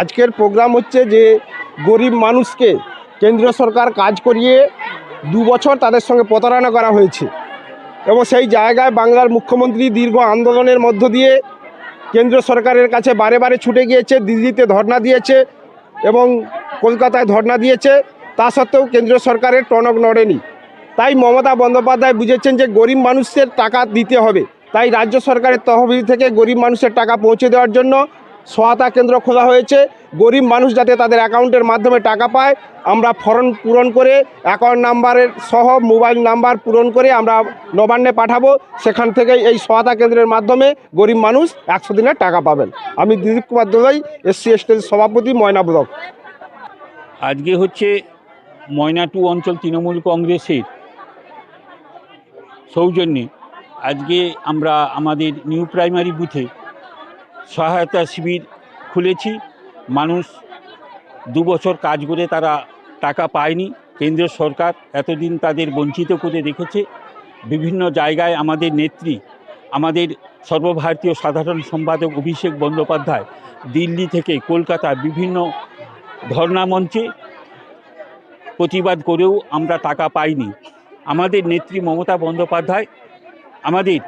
আজকের প্রোগ্রাম হচ্ছে যে গরিব মানুষকে কেন্দ্র সরকার কাজ করিয়ে দু বছর তাদের সঙ্গে প্রতারণা করা হয়েছে এবং সেই জায়গায় বাংলার মুখ্যমন্ত্রী দীর্ঘ আন্দোলনের মধ্য দিয়ে কেন্দ্র সরকারের কাছে বারে বারে ছুটে গিয়েছে, দিল্লিতে ধর্ণা দিয়েছে এবং কলকাতায় ধর্না দিয়েছে। তা সত্ত্বেও কেন্দ্র সরকারের টনক নড়েনি। তাই মমতা বন্দ্যোপাধ্যায় বুঝেছেন যে গরিব মানুষের টাকা দিতে হবে। তাই রাজ্য সরকারের তহবিল থেকে গরিব মানুষের টাকা পৌঁছে দেওয়ার জন্য সহায়তা কেন্দ্র খোলা হয়েছে। গরিব মানুষ যাতে তাদের অ্যাকাউন্টের মাধ্যমে টাকা পায়, আমরা ফর্ম পূরণ করে অ্যাকাউন্ট নাম্বারের সহ মোবাইল নাম্বার পূরণ করে আমরা নবান্নে পাঠাবো। সেখান থেকে এই সহায়তা কেন্দ্রের মাধ্যমে গরিব মানুষ একশো দিনের টাকা পাবেন। আমি দিলীপ কুমার দোলাই, এসসি এসটির সভাপতি, ময়না ব্লক। আজকে হচ্ছে ময়নাটু অঞ্চল তৃণমূল কংগ্রেসের সৌজন্যে আজকে আমরা আমাদের নিউ প্রাইমারি বুথে সহায়তা শিবির খুলেছি। মানুষ দু বছর কাজ করে তারা টাকা পায়নি। কেন্দ্রীয় সরকার এতদিন তাদের বঞ্চিত করে রেখেছে। বিভিন্ন জায়গায় আমাদের নেত্রী, আমাদের সর্বভারতীয় সাধারণ সম্পাদক অভিষেক বন্দ্যোপাধ্যায় দিল্লি থেকে কলকাতা বিভিন্ন ধর্ণা মঞ্চে প্রতিবাদ করেও আমরা টাকা পাইনি। আমাদের নেত্রী মমতা বন্দ্যোপাধ্যায়, আমাদের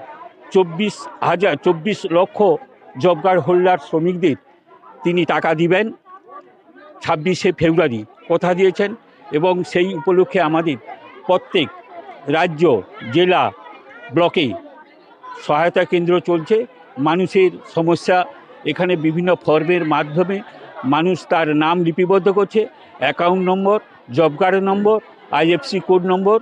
চব্বিশ হাজার, চব্বিশ লক্ষ জব কার্ড হোল্ডার শ্রমিকদের তিনি টাকা দিবেন ছাব্বিশে ফেব্রুয়ারি। কথা দিয়েছেন এবং সেই উপলক্ষে আমাদের প্রত্যেক রাজ্য, জেলা ব্লকে সহায়তা কেন্দ্র চলছে। মানুষের সমস্যা এখানে বিভিন্ন ফর্মের মাধ্যমে মানুষ তার নাম লিপিবদ্ধ করছে। Account number job card number IFC code number,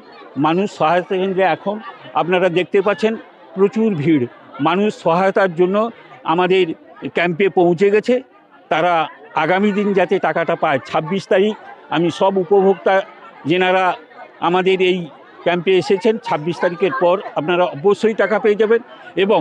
মানুষ সহায়তা কেন্দ্রে এখন আপনারা দেখতে পাচ্ছেন প্রচুর ভিড়। মানুষ সহায়তার জন্য আমাদের ক্যাম্পে পৌঁছে গেছে। তারা আগামী দিন যাতে টাকাটা পায়। ছাব্বিশ তারিখ আমি সব উপভোক্তা যেনারা আমাদের এই ক্যাম্পে এসেছেন, ছাব্বিশ তারিখের পর আপনারা অবশ্যই টাকা পেয়ে যাবেন এবং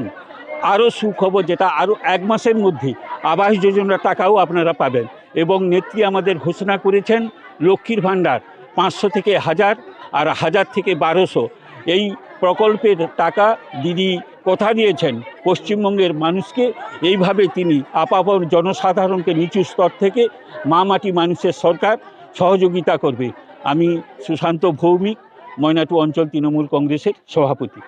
আরও সুখবর যেটা আরও এক মাসের মধ্যে আবাস যোজনার টাকাও আপনারা পাবেন এবং নেত্রী আমাদের ঘোষণা করেছেন লক্ষ্মীর ভাণ্ডার পাঁচশো থেকে হাজার আর হাজার থেকে বারোশো। এই প্রকল্পের টাকা দিদি কথা দিয়েছেন পশ্চিমবঙ্গের মানুষকে। এইভাবে তিনি আপাপর জনসাধারণকে নিচু স্তর থেকে মা মাটি মানুষের সরকার সহযোগিতা করবে। আমি সুশান্ত ভৌমিক, ময়নাটু অঞ্চল তৃণমূল কংগ্রেসের সভাপতি।